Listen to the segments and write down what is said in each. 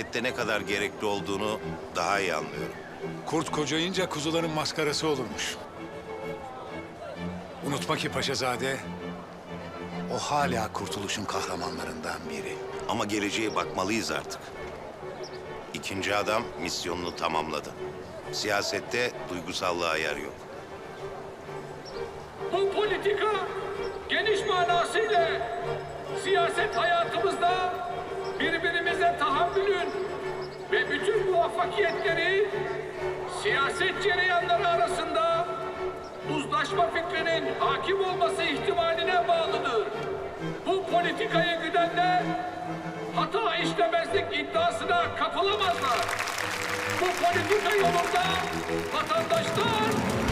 siyasette ne kadar gerekli olduğunu daha iyi anlıyorum. Kurt kocayınca kuzuların maskarası olurmuş. Unutma ki Paşazade, o hala kurtuluşun kahramanlarından biri. Ama geleceğe bakmalıyız artık. İkinci adam misyonunu tamamladı. Siyasette duygusallığa yer yok. Bu politika geniş manasıyla siyaset hayatımızda birbirimize tahammülün ve bütün muvaffakiyetleri siyaset cereyanları arasında uzlaşma fikrinin hakim olması ihtimaline bağlıdır. Bu politikayı güdenler hata işlemezlik iddiasına kapılamazlar. Bu politika yolunda vatandaşlar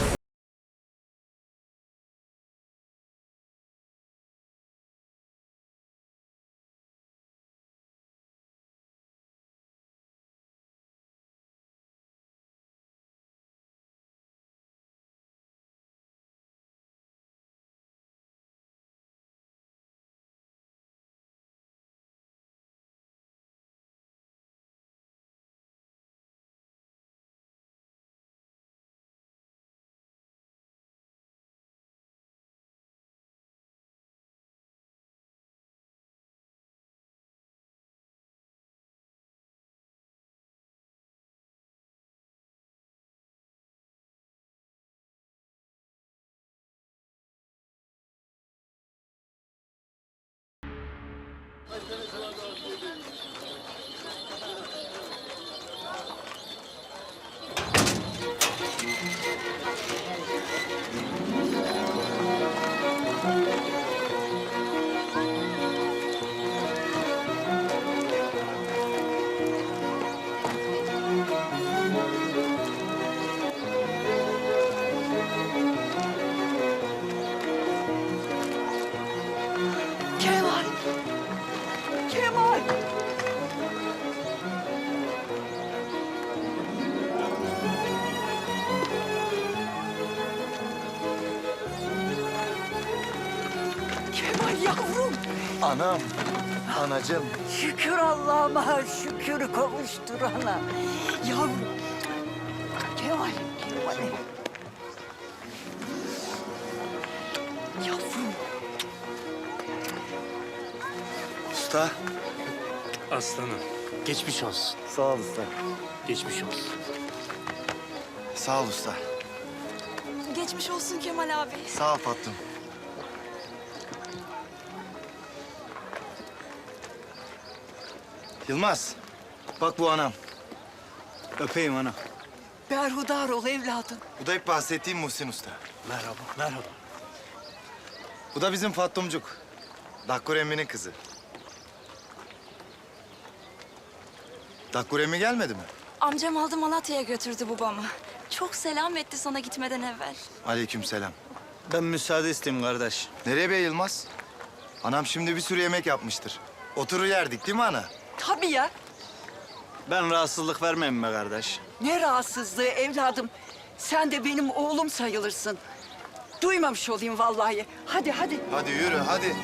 yavrum! Anam, anacığım. Şükür Allah'ıma şükür kavuşturana. Yavrum! Kemal, Kemal. Yavrum! Usta. Aslanım. Geçmiş olsun. Sağ ol usta. Geçmiş olsun. Sağ ol usta. Geçmiş olsun Kemal abi. Sağ ol patron. Yılmaz. Bak bu anam. Öpeyim ana. Berhudar ol evladım. Bu da hep bahsettiğim Muhsin Usta. Merhaba, merhaba. Bu da bizim Fattumcuk. Dakkur emminin kızı. Dakkur emmi gelmedi mi? Amcam aldı Malatya'ya götürdü babamı. Çok selam etti sana gitmeden evvel. Aleykümselam. Ben müsaade isteyeyim kardeş. Nereye be Yılmaz? Anam şimdi bir sürü yemek yapmıştır. Oturur yerdik değil mi ana? Tabii ya. Ben rahatsızlık vermeyeyim be kardeş. Ne rahatsızlığı evladım. Sen de benim oğlum sayılırsın. Duymamış olayım vallahi. Hadi hadi. Hadi yürü hadi.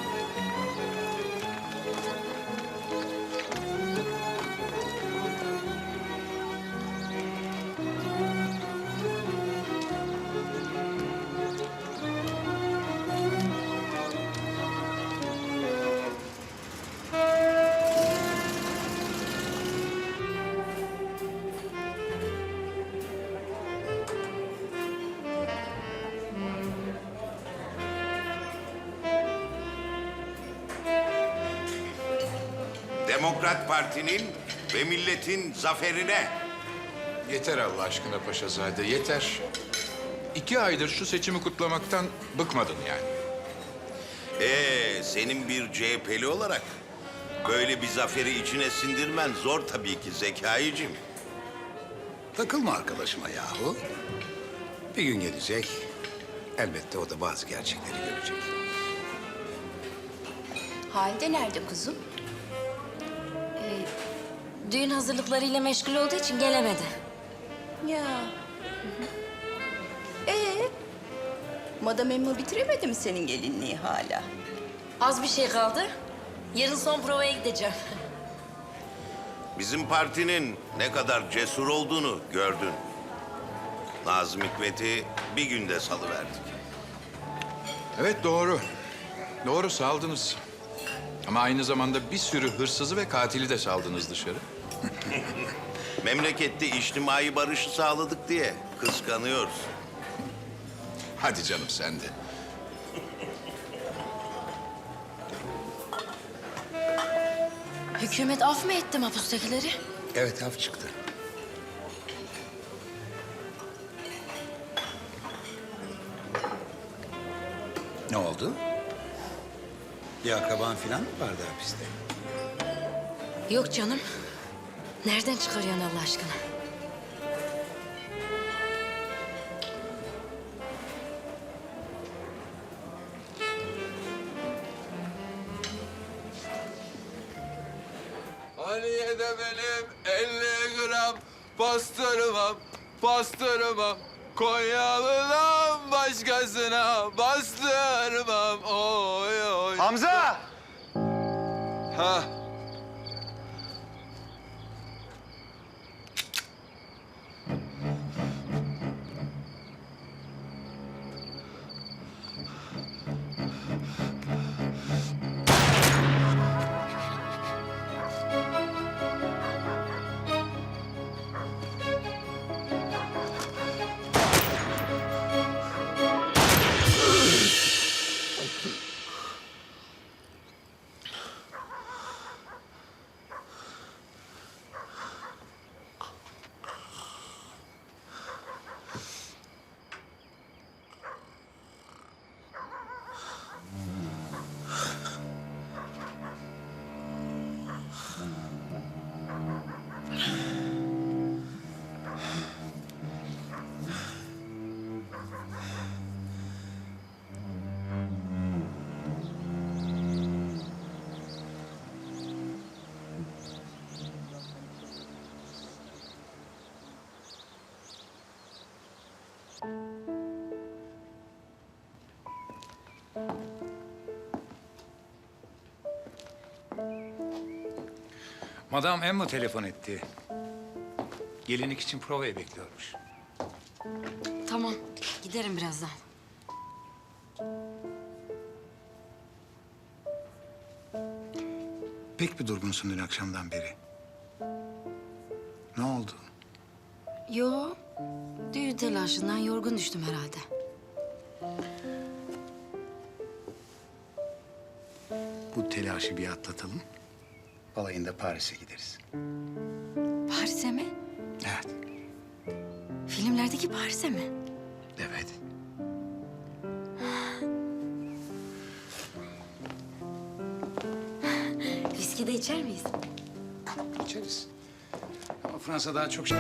Demokrat Parti'nin ve milletin zaferine Yeter Allah aşkına Paşazade, yeter. İki aydır şu seçimi kutlamaktan bıkmadın yani. Ee, senin bir CHP'li olarak böyle bir zaferi içine sindirmen zor tabii ki Zekai'cim. Takılma arkadaşıma yahu. Bir gün gelecek, elbette o da bazı gerçekleri görecek. Halide nerede kuzum? Düğün hazırlıklarıyla meşgul olduğu için gelemedi. Ya. Ee, Madam Emma bitiremedi mi senin gelinliği hala? Az bir şey kaldı. Yarın son provaya gideceğim. Bizim partinin ne kadar cesur olduğunu gördün. Nazım Hikmet'i bir günde salıverdik. Evet doğru. Doğru saldınız. Ama aynı zamanda bir sürü hırsızı ve katili de saldınız dışarı. Memlekette içtimai barışı sağladık diye kıskanıyoruz. Hadi canım sen de. Hükümet af mı etti mapustakileri? Evet af çıktı. Ne oldu? Bir akraban falan mı vardı hapiste? Yok canım. Nereden çıkarıyorsun Allah aşkına? Aliye de benim 50 gram pastırmam, pastırmam. Konyalı'dan başkasına bastırmam. Oy oy. Hamza! Ha. Madam Emma telefon etti. Gelinlik için provayı bekliyormuş. Tamam. Giderim birazdan. Pek bir durgunsun dün akşamdan beri. Ne oldu? Yo. Düğün telaşından yorgun düştüm herhalde. Bu telaşı bir atlatalım. Balayında Paris'e gideriz. Paris'e mi? Evet, Filmlerdeki Paris'e mi? evet. Viski de içer miyiz? İçeriz. Fransa daha çok şey...